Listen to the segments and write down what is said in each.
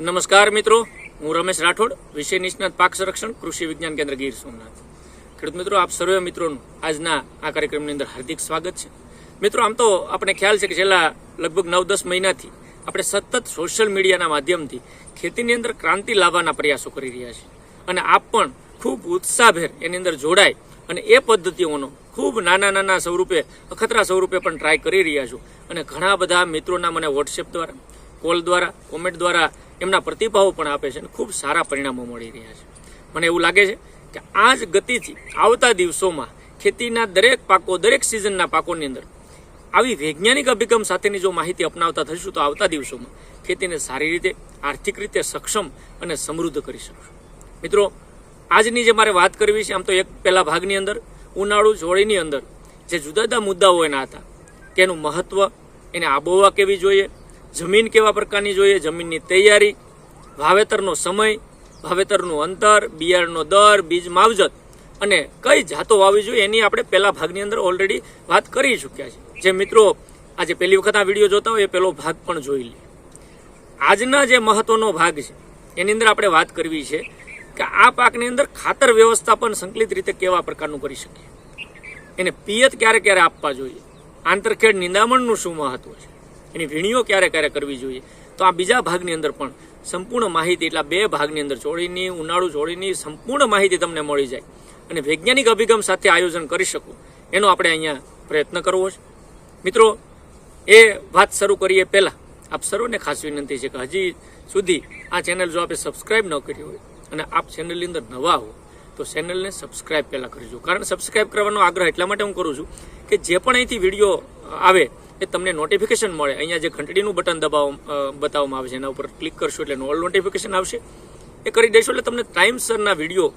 નમસ્કાર મિત્રો, હું રમેશ રાઠોડ, વિષય નિષ્ણાત પાક સંરક્ષણ, કૃષિ વિજ્ઞાન કેન્દ્ર ગીર સોમનાથ. ખેડૂત મિત્રો, આપ સર્વે મિત્રોનું આજના આ કાર્યક્રમની અંદર હાર્દિક સ્વાગત છે. મિત્રો, આમ તો આપણે ખ્યાલ છે કે છેલ્લા લગભગ નવ દસ મહિનાથી આપણે સતત સોશિયલ મીડિયાના માધ્યમથી ખેતીની અંદર ક્રાંતિ લાવવાના પ્રયાસો કરી રહ્યા છીએ. અને આપ પણ ખૂબ ઉત્સાહભેર એની અંદર જોડાય અને એ પદ્ધતિઓનો ખૂબ નાના નાના સ્વરૂપે, અખતરા સ્વરૂપે પણ ટ્રાય કરી રહ્યા છો. અને ઘણા બધા મિત્રોના મને વોટ્સએપ દ્વારા કોલ દ્વારા, કોમેન્ટ દ્વારા એમના પ્રતિભાવો પણ આપે છે અને ખૂબ સારા પરિણામો મળી રહ્યા છે. મને એવું લાગે છે કે આ જ ગતિથી આવતા દિવસોમાં ખેતીના દરેક પાકો, દરેક સિઝનના પાકોની અંદર આવી વૈજ્ઞાનિક અભિગમ સાથેની જો માહિતી અપનાવતા થઈશું, તો આવતા દિવસોમાં ખેતીને સારી રીતે, આર્થિક રીતે સક્ષમ અને સમૃદ્ધ કરી શકશું. મિત્રો, આજની જે મારે વાત કરવી છે, આમ તો એક પહેલા ભાગની અંદર, ઉનાળુ જોડીની અંદર જે જુદા જુદા મુદ્દાઓ એના હતા, કે એનું મહત્વ, એને આબોહવા કેવી જોઈએ જમીન કેવા પ્રકારની જોઈએ? જમીનની તૈયારી, વાવેતરનો સમય, વાવેતરનું અંતર, બિયારણનો દર, બીજ માવજત અને કઈ જાતો વાવી જોઈએ એની આપણે પહેલા ભાગની અંદર ઓલરેડી વાત કરી ચૂક્યા છે. જે મિત્રો આજે પહેલી વખત આ વીડિયો જોતા હોય એ પહેલો ભાગ પણ જોઈ લે. આજના જે મહત્વનો ભાગ છે, એની અંદર આપણે વાત કરવી છે કે આ પાકની અંદર ખાતર વ્યવસ્થાપન સંકલિત રીતે કેવા પ્રકારનું કરી શકીએ? એને પિયત ક્યારે ક્યારે આપવા જોઈએ? આંતરખેડ નિંદામણનું શું મહત્વ છે? એની વીણીઓ ક્યારે ક્યારે કરવી જોઈએ? તો આ બીજા ભાગની અંદર પણ સંપૂર્ણ માહિતી, એટલા બે ભાગની અંદર જોડીની, ઉનાળુ ચોળીની સંપૂર્ણ માહિતી તમને મળી જાય. અને વૈજ્ઞાનિક અભિગમ સાથે આયોજન કરી શકો, એનો આપણે અહીંયા પ્રયત્ન કરવો છે. મિત્રો, એ વાત શરૂ કરીએ પહેલાં. આપ સર્વને ખાસ વિનંતી છે કે હજી સુધી આ ચેનલ જો આપે સબસ્ક્રાઇબ ન કરી હોય અને આપ ચેનલની અંદર નવા હો, તો ચેનલને સબસ્ક્રાઇબ પહેલાં કરજો. કારણ સબસ્ક્રાઇબ કરવાનો આગ્રહ એટલા માટે હું કરું છું કે જે પણ અહીંથી વીડિયો આવે એ તમને નોટિફિકેશન મળે. અહીંયા જે ઘંટડીનું બટન દબાવ બતાવવામાં આવે છે, એના ઉપર ક્લિક કરશો એટલે ઓલ નોટિફિકેશન આવશે. એ કરી દેશો એટલે તમને ટાઈમસરના વીડિયો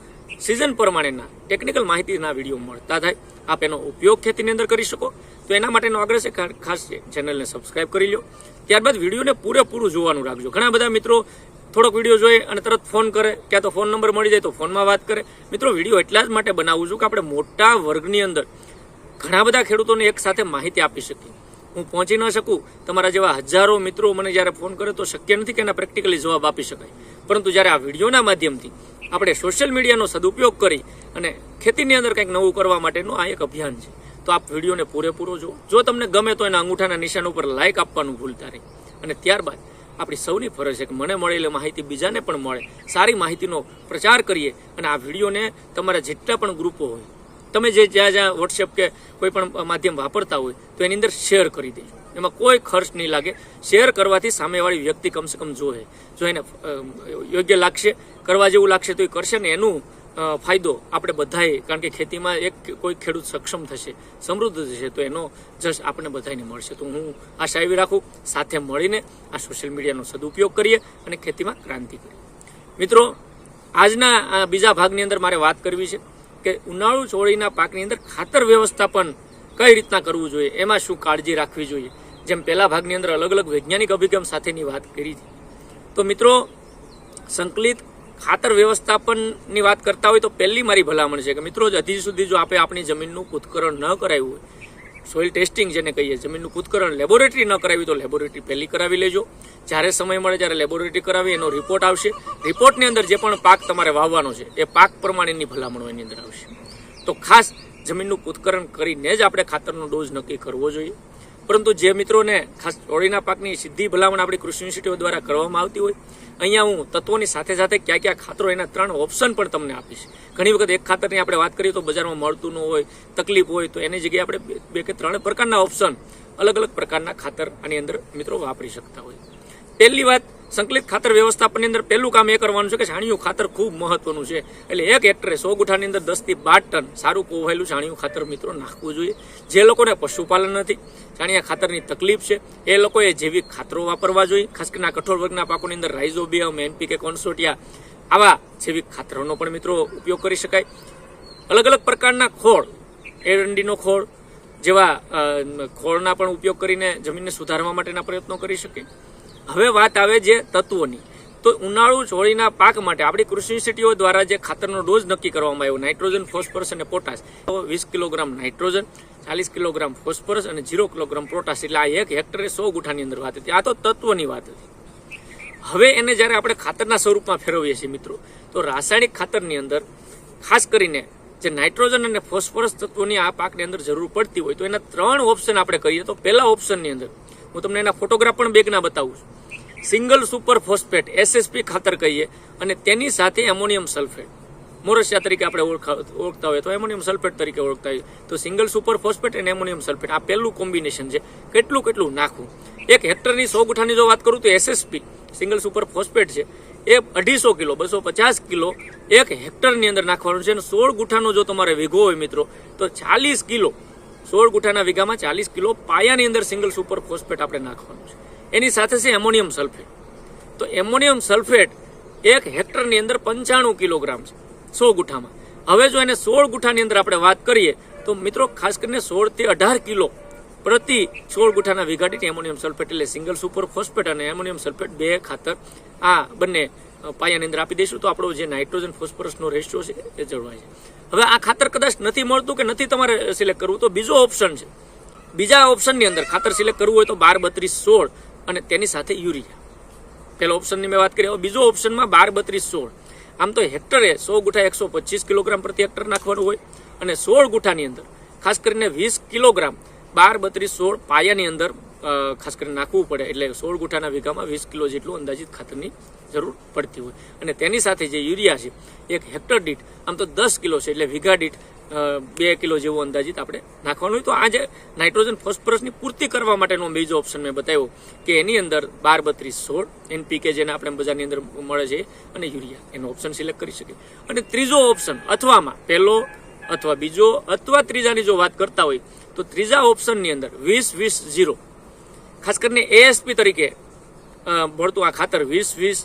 સિઝન પ્રમાણેના ટેકનિકલ માહિતીના વીડિયો મળતા થાય. આપ એનો ઉપયોગ ખેતીની અંદર કરી શકો. તો એના માટેનો આગ્રહ છે ખાસ ચેનલને સબસ્ક્રાઇબ કરી લો ત્યારબાદ વિડીયોને પૂરેપૂરું જોવાનું રાખજો. ઘણા બધા મિત્રો થોડોક વીડિયો જોઈએ અને તરત ફોન કરે. ક્યાં તો ફોન નંબર મળી જાય તો ફોનમાં વાત કરે. મિત્રો વીડિયો એટલા જ માટે બનાવું છું કે આપણે મોટા વર્ગની અંદર ઘણા બધા ખેડૂતોને એક સાથે માહિતી આપી શકીએ. હું પહોંચી ન શકું, તમારા જેવા હજારો મિત્રો મને જ્યારે ફોન કરે તો શક્ય નથી કે એના પ્રેક્ટિકલી જવાબ આપી શકાય. પરંતુ જ્યારે આ વિડીયોના માધ્યમથી આપણે સોશિયલ મીડિયાનો સદુપયોગ કરી અને ખેતીની અંદર કંઈક નવું કરવા માટેનું આ એક અભિયાન છે, તો આપ વિડીયોને પૂરેપૂરો જુઓ. જો તમને ગમે તો એના અંગૂઠાના નિશાન ઉપર લાઇક આપવાનું ભૂલતા નહીં. અને ત્યારબાદ આપણી સૌની ફરજ છે કે મને મળેલી માહિતી બીજાને પણ મળે. સારી માહિતીનો પ્રચાર કરીએ અને આ વિડીયોને તમારા જેટલા પણ ગ્રુપો હોય તમે જે જ્યાં જ્યાં વોટ્સએપ કે કોઈ પણ માધ્યમ વાપરતા હોય, તો એની અંદર શેર કરી દેજો. એમાં કોઈ ખર્ચ નહીં લાગે. શેર કરવાથી સામેવાળી વ્યક્તિ કમસે કમ જોવે. જો એને યોગ્ય લાગશે, કરવા જેવું લાગશે તો એ કરશે ને એનું ફાયદો આપણે બધાએ, કારણ કે ખેતીમાં એક કોઈ ખેડૂત સક્ષમ થશે, સમૃદ્ધ થશે, તો એનો જશ આપણે બધાને મળશે. તો હું આશા એવી રાખું, સાથે મળીને આ સોશિયલ મીડિયાનો સદુપયોગ કરીએ અને ખેતીમાં ક્રાંતિ કરીએ. મિત્રો, આજના બીજા ભાગની અંદર મારે વાત કરવી છે. કે ઉનાળુ ચોળીના પાકની અંદર ખાતર વ્યવસ્થાપન કઈ રીતના કરવું જોઈએ? એમાં શું કાળજી રાખવી જોઈએ? જેમ પહેલા ભાગની અંદર અલગ અલગ વૈજ્ઞાનિક અભિગમ સાથેની વાત કરી હતી. તો મિત્રો, સંકલિત ખાતર વ્યવસ્થાપનની વાત કરતા હોય તો પહેલી મારી ભલામણ છે કે મિત્રો, હજી સુધી જો આપણે આપણી જમીનનું ઉત્કરણ ન કરાયું હોય સોઇલ ટેસ્ટિંગ જેને કહીએ, જમીનનું કુતકરણ લેબોરેટરી ન કરાવી તો લેબોરેટરી પહેલી કરાવી લેજો. જ્યારે સમય મળે ત્યારે લેબોરેટરી કરાવી, એનો રિપોર્ટ આવશે. રિપોર્ટની અંદર જે પણ પાક તમારે વાવવાનો છે, એ પાક પ્રમાણેની ભલામણો એની અંદર આવશે. તો ખાસ જમીનનું કુતકરણ કરીને જ આપણે ખાતરનો ડોઝ નક્કી કરવો જોઈએ. પરંતુ જે મિત્રોને ખાસ ઓળીના પાકની સીધી ભલામણ આપણી કૃષિ યુનિવર્સિટીઓ દ્વારા કરવામાં આવતી હોય, અહીંયા હું તત્વોની સાથે સાથે કયા કયા ખાતરો, એના ત્રણ ઓપ્શન પણ તમને આપીશ. ઘણી વખત એક ખાતરની આપણે વાત કરીએ તો બજારમાં મળતું ન હોય, તકલીફ હોય, તો એની જગ્યાએ આપણે બે કે ત્રણ પ્રકારના ઓપ્શન અલગ અલગ પ્રકારના ખાતર આની અંદર મિત્રો વાપરી શકતા હોય. પહેલી વાત સંકલિત ખાતર વ્યવસ્થાપનની અંદર પહેલું કામ એ કરવાનું છે કે છાણિયું ખાતર ખૂબ મહત્વનું છે. એટલે એક હેક્ટરે સો ગુઠાની અંદર દસથી બાર ટન સારું કોવાયેલું છાણિયું ખાતર મિત્રો નાખવું જોઈએ. જે લોકોને પશુપાલન નથી, છાણિયા ખાતરની તકલીફ છે, એ લોકોએ જૈવિક ખાતરો વાપરવા જોઈએ. ખાસ કરીને કઠોળ વર્ગના પાકોની અંદર રાઇઝોબિયમ એનપીકે કોન્સોટિયા આવા જૈવિક ખાતરોનો પણ મિત્રો ઉપયોગ કરી શકાય. અલગ અલગ પ્રકારના ખોળ, એરંડીનો ખોળ જેવા ખોળના પણ ઉપયોગ કરીને જમીનને સુધારવા માટેના પ્રયત્નો કરી શકે. હવે વાત આવે જે તત્વોની. તો ઉનાળુ ચોળીના પાક માટે આપણી કૃષિ યુનિવર્સિટીઓ દ્વારા જે ખાતરનો ડોઝ નક્કી કરવામાં આવ્યો, નાઇટ્રોજન, ફોસ્ફરસ અને પોટાશ. વીસ કિલોગ્રામ નાઇટ્રોજન, ચાલીસ કિલોગ્રામ ફોસ્ફરસ અને ઝીરો કિલોગ્રામ પોટાશ. એટલે આ એક હેક્ટરે સો ગુઠાની અંદર વાત હતી. આ તો તત્વની વાત હતી. હવે એને જ્યારે આપણે ખાતરના સ્વરૂપમાં ફેરવીએ છીએ મિત્રો, તો રાસાયણિક ખાતરની અંદર ખાસ કરીને જે નાઇટ્રોજન અને ફોસ્ફરસ તત્વોની આ પાકની અંદર જરૂર પડતી હોય, તો એના ત્રણ ઓપ્શન આપણે કહીએ તો પહેલા ઓપ્શનની અંદર હું તમને એના ફોટોગ્રાફ પણ બેગના બતાવું છું. સિંગલ સુપર ફોસ્ફેટ એસએસપી ખાતર કહીએ અને તેની સાથે એમોનિયમ સલ્ફેટ મોરસિયા તરીકે આપણે ઓળખા ઓળખતા હોય તો એમોનિયમ સલ્ફેટ તરીકે ઓળખતા હોય તો સિંગલ સુપર ફોસ્ફેટ અને એમોનિયમ સલ્ફેટ આ પહેલું કોમ્બિનેશન છે. કેટલું કેટલું નાખવું? એક હેક્ટરની સો ગુઠાની જો વાત કરું તો એસએસપી સિંગલ સુપર ફોસ્ફેટ છે. એ અઢીસો કિલો, બસો પચાસ કિલો એક હેક્ટરની અંદર નાખવાનું છે અને સોળ ગુઠાનો જો તમારે વેગો હોય મિત્રો, તો ચાલીસ કિલો સોળ ગુઠાના વીઘામાં ચાલીસ કિલો પાયાની અંદર સિંગલ સુપર ફોસ્ફેટ આપણે નાખવાનું છે. એની સાથે છે એમોનિયમ સલ્ફેટ. તો એમોનિયમ સલ્ફેટ એક હેક્ટરની અંદર પંચાણું કિલોગ્રામ છે, સો ગુઠામાં. હવે જો એને સોળ ગુઠાની અંદર આપણે વાત કરીએ, તો મિત્રો ખાસ કરીને સોળથી અઢાર કિલો પ્રતિ સોળ ગુઠાના વીઘા એમોનિયમ સલ્ફેટ એટલે સિંગલ સુપર ફોસ્ફેટ અને એમોનિયમ સલ્ફેટ બે ખાતર આ બંને પાયાની અંદર આપી દઈશું. તો આપણો જે નાઇટ્રોજન ફોસ્ફરસનો રેશિયો છે એ જળવાય છે. હવે આ ખાતર કદાચ નથી મળતું કે નથી તમારે સિલેક્ટ કરવું, તો બીજો ઓપ્શન છે. બીજા ઓપ્શનની અંદર ખાતર સિલેક્ટ કરવું હોય તો બાર બત્રીસ સોળ અને તેની સાથે યુરિયા. પહેલા ઓપ્શનની મેં વાત કરી બીજો ઓપ્શનમાં બાર બત્રીસ સોળ. આમ તો હેક્ટરે સો ગુઠા એકસો પચીસ કિલોગ્રામ પ્રતિ હેક્ટર નાખવાનું હોય અને સોળ ગુઠાની અંદર, ખાસ કરીને વીસ કિલોગ્રામ બાર બત્રીસ સોળ પાયાની અંદર ખાસ કરીને નાખવું પડે એટલે સોળ ગુઠાના વીઘામાં વીસ કિલો જેટલું અંદાજિત ખાતરની જરૂર પડતી હોય. અને તેની સાથે જે યુરિયા છે, એક હેક્ટર દીઠ, આમ તો દસ કિલો છે એટલે વીઘા દીઠ બે કિલો જેવું અંદાજિત આપણે નાખવાનું હોય. તો આ જે નાઇટ્રોજન ફોસ્ફરસની પૂર્તિ કરવા માટેનો બીજો ઓપ્શન મેં બતાવ્યો કે એની અંદર બાર બત્રીસ સોળ એનપીકે જેને આપણે બજારની અંદર મળે છે અને યુરિયા. એનો ઓપ્શન સિલેક્ટ કરી શકીએ. અને ત્રીજો ઓપ્શન, અથવામાં પહેલો અથવા બીજો અથવા ત્રીજાની જો વાત કરતા હોય, તો ત્રીજા ઓપ્શનની અંદર વીસ વીસ ઝીરો ખાસ કરીને એએસપી તરીકે મળતું આ ખાતર વીસ વીસ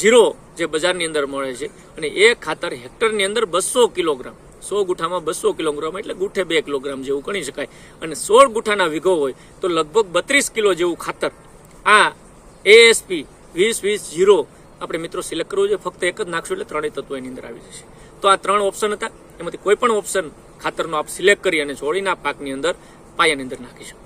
ઝીરો જે બજારની અંદર મળે છે. અને એ ખાતર હેક્ટરની અંદર બસો કિલોગ્રામ, સો ગુઠામાં બસો કિલોગ્રામ એટલે ગુઠે બે કિલોગ્રામ જેવું ગણી શકાય. અને સોળ ગુઠાના વીઘો હોય તો લગભગ બત્રીસ કિલો જેવું ખાતર આ એએસપી વીસ વીસ ઝીરો આપણે મિત્રો સિલેક્ટ કરવું જોઈએ. ફક્ત એક જ નાખશું એટલે ત્રણેય તત્વો એની અંદર આવી જશે. તો આ ત્રણ ઓપ્શન હતા. એમાંથી કોઈ પણ ઓપ્શન ખાતરનો આપ સિલેક્ટ કરી અને છોડીના પાકની અંદર પાયાની અંદર નાખીશું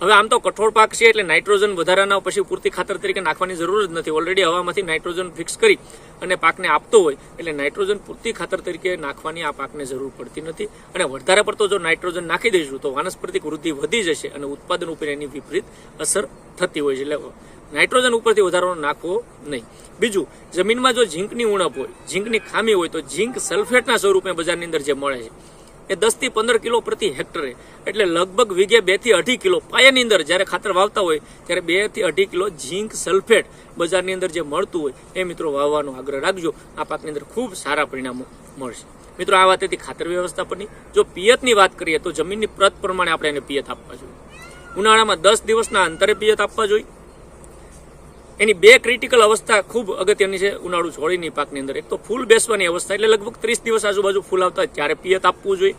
હવે આમ તો કઠોળ પાક છે એટલે નાઇટ્રોજન વધારાના પછી પૂરતી ખાતર તરીકે નાખવાની જરૂર જ નથી. ઓલરેડી હવામાંથી નાઇટ્રોજન ફિક્સ કરી અને પાકને આપતો હોય એટલે નાઇટ્રોજન પૂરતી ખાતર તરીકે નાખવાની આ પાકને જરૂર પડતી નથી. અને વધારે પડતો જો નાઇટ્રોજન નાખી દઈશું તો વાનસ્પતિક વૃદ્ધિ વધી જશે અને ઉત્પાદન ઉપર એની વિપરીત અસર થતી હોય છે. એટલે નાઇટ્રોજન ઉપરથી વધારો નાખવો નહીં. બીજું, જમીનમાં જો ઝીંકની ઉણપ હોય, ઝીંકની ખામી હોય તો ઝીંક સલ્ફેટના સ્વરૂપે બજારની અંદર જે મળે છે એ દસથી પંદર કિલો પ્રતિ હેક્ટરે. એટલે લગભગ વીઘે બેથી અઢી કિલો પાયાની અંદર જ્યારે ખાતર વાવતા હોય, ત્યારે બેથી અઢી કિલો ઝીંક સલ્ફેટ બજારની અંદર જે મળતું હોય, એ મિત્રો વાવવાનો આગ્રહ રાખજો. આ પાકની અંદર ખૂબ સારા પરિણામો મળશે. મિત્રો, આ વાત હતી ખાતર વ્યવસ્થાપનની. જો પિયતની વાત કરીએ, તો જમીનની પ્રત પ્રમાણે આપણે એને પિયત આપવા જોઈએ. ઉનાળામાં દસ દિવસના અંતરે પિયત આપવા જોઈએ. એની બે ક્રિટિકલ અવસ્થા ખૂબ અગત્યની છે. ઉનાળુ છોડીની પાકની અંદર. એક તો ફૂલ બેસવાની અવસ્થા, એટલે લગભગ ત્રીસ દિવસ આજુબાજુ ફૂલ આવતા ત્યારે પિયત આપવું જોઈએ.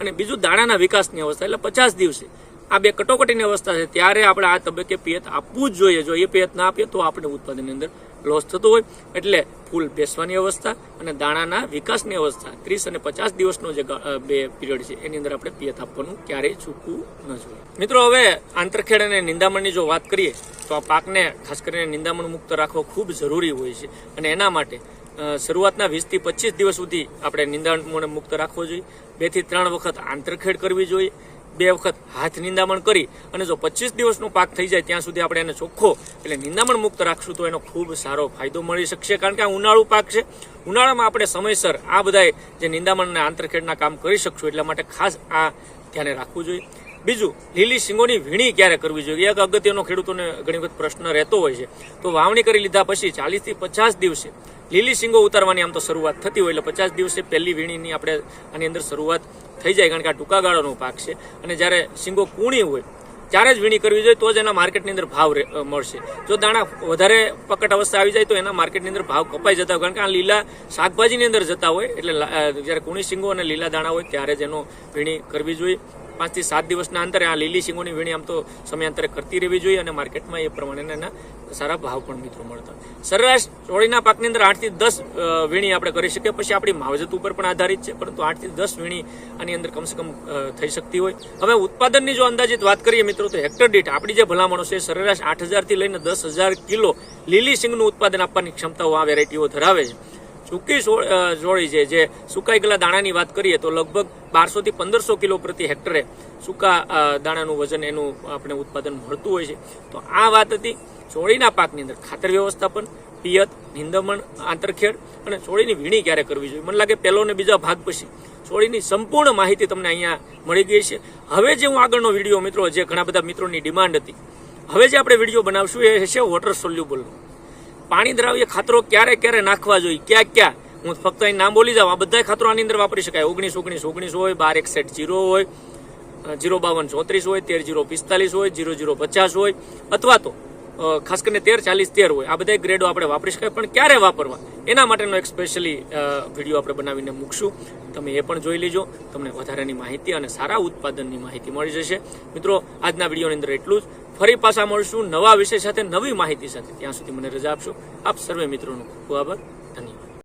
અને બીજું દાણાના વિકાસની અવસ્થા, એટલે પચાસ દિવસે. આ બે કટોકટીની અવસ્થા છે. ત્યારે આપણે આ તબક્કે પિયત આપવું જ જોઈએ. જો એ પિયત ના આપીએ તો આપણે ઉત્પાદનની અંદર લોસ થતો હોય એટલે ફૂલ બેસવાની અવસ્થા અને દાણાના વિકાસની અવસ્થા. ત્રીસ અને પચાસ દિવસનો જે બે પીરિયડ છે, એની અંદર આપણે પિયત આપવાનું ક્યારેય ચૂકવું ન જોઈએ. મિત્રો, હવે આંતરખેડ અને નિંદામણની જો વાત કરીએ, તો આ પાકને ખાસ કરીને નિંદામણ મુક્ત રાખવો ખૂબ જરૂરી હોય છે. અને એના માટે શરૂઆતના વીસથી પચીસ દિવસ સુધી આપણે નિંદામણ મુક્ત રાખવો જોઈએ. બેથી ત્રણ વખત આંતરખેડ કરવી જોઈએ. બે વખત હાથ નિંદામણ કરી અને જો પચીસ દિવસનો પાક થઈ જાય ત્યાં સુધી આપણે એને ચોખ્ખો એટલે નિંદામણ મુક્ત રાખશું તો એનો ખૂબ સારો ફાયદો મળી શકશે. કારણ કે આ ઉનાળુ પાક છે. ઉનાળામાં આપણે સમયસર આ બધાય જે નિંદામણ અને આંતરખેડના કામ કરી શકશું એટલા માટે ખાસ આ ધ્યાને રાખવું જોઈએ. બીજું, લીલી શીંગોની વીણી ક્યારે કરવી જોઈએ? એક અગત્યનો ખેડૂતોને ઘણી વખત પ્રશ્ન રહેતો હોય છે. તો વાવણી કરી લીધા પછી ચાલીસથી પચાસ દિવસે લીલી સિંગો ઉતારવાની આમ તો શરૂઆત થતી હોય એટલે પચાસ દિવસે પહેલી વીણીની આપણે આની અંદર શરૂઆત થઈ જાય, કારણ કે આ ટૂંકા ગાળાનો પાક છે. અને જ્યારે સિંગો કૂણી હોય, ત્યારે જ વીણી કરવી જોઈએ, તો જ એના માર્કેટની અંદર ભાવ મળશે. જો દાણા વધારે પકટ અવસ્થા આવી જાય તો એના માર્કેટની અંદર ભાવ કપાઈ જતા હોય, કારણ કે આ લીલા શાકભાજીની અંદર જતા હોય, એટલે જ્યારે કૂણી સિંગો અને લીલા દાણા હોય, ત્યારે જ એનો વીણી કરવી જોઈએ. પાંચથી સાત દિવસના અંતરે આ લીલી શીંગોની વીણી આમ તો સમયાંતરે કરતી રહેવી જોઈએ અને માર્કેટમાં એ પ્રમાણેના એના સારા ભાવ પણ મિત્રો મળતા. સરેરાશ ચોળીના પાકની અંદર આઠથી દસ વીણી આપણે કરી શકીએ. પછી આપણી માવજત ઉપર પણ આધારિત છે, પરંતુ આઠથી દસ વીણી આની અંદર કમસે કમ થઈ શકતી હોય. હવે ઉત્પાદનની જો અંદાજિત વાત કરીએ મિત્રો, તો હેક્ટર દીઠ આપણી જે ભલામણો છે, સરેરાશ આઠ હજારથી લઈને દસ હજાર કિલો લીલી સિંગનું ઉત્પાદન આપવાની ક્ષમતાઓ આ વેરાયટીઓ ધરાવે છે. સૂકી સોળી છે. જે સુકાઈ ગયેલા દાણાની વાત કરીએ તો લગભગ બારસો થી પંદરસો કિલો પ્રતિ હેક્ટરે સૂકા દાણાનું વજન એનું આપણે ઉત્પાદન મળતું હોય છે. તો આ વાત હતી ચોળીના પાકની અંદર. ખાતર વ્યવસ્થાપન, પિયત, નિંદમણ, આંતરખેડ અને ચોળીની વીણી ક્યારે કરવી જોઈએ? મને લાગે પહેલો ને બીજા ભાગ પછી. ચોળીની સંપૂર્ણ માહિતી તમને અહીંયા મળી ગઈ છે. હવે જે હું આગળનો વીડિયો મિત્રો, જે ઘણા બધા મિત્રોની ડિમાન્ડ હતી. હવે જે આપણે વીડિયો બનાવશું એ છે વોટર સોલ્યુબલનો પાણી દ્રાવ્ય ખાતરો ક્યારે ક્યારે નાખવા જોઈએ? ક્યાં ક્યાં? હું ફક્ત અહીં નામ બોલી જાઉં. આ બધા ખાતરો આની અંદર વાપરી શકાય. ઓગણીસ ઓગણીસ ઓગણીસ હોય, બાર, એકસઠ, જીરો હોય જીરો બાવન, ચોત્રીસ હોય, તેર, જીરો પિસ્તાલીસ હોય, જીરો જીરો પચાસ હોય, અથવા તો ખાસ કરીને તેર ચાલીસ તેર હોય, આ બધા ગ્રેડો આપણે વાપરી શકાય, પણ ક્યારે વાપરવા? એના માટેનો એક સ્પેશિયલી વીડિયો આપણે બનાવીને મૂકશું. તમે એ પણ જોઈ લેજો. તમને વધારાની માહિતી અને સારા ઉત્પાદનની માહિતી મળી જશે. મિત્રો, આજના વિડીયોની અંદર એટલું જ. ફરી પાછા મળશું નવા વિષય સાથે, નવી માહિતી સાથે. ત્યાં સુધી મને રજા આપશો. આપ સર્વે મિત્રોનો ખૂબ આભાર. ધન્યવાદ.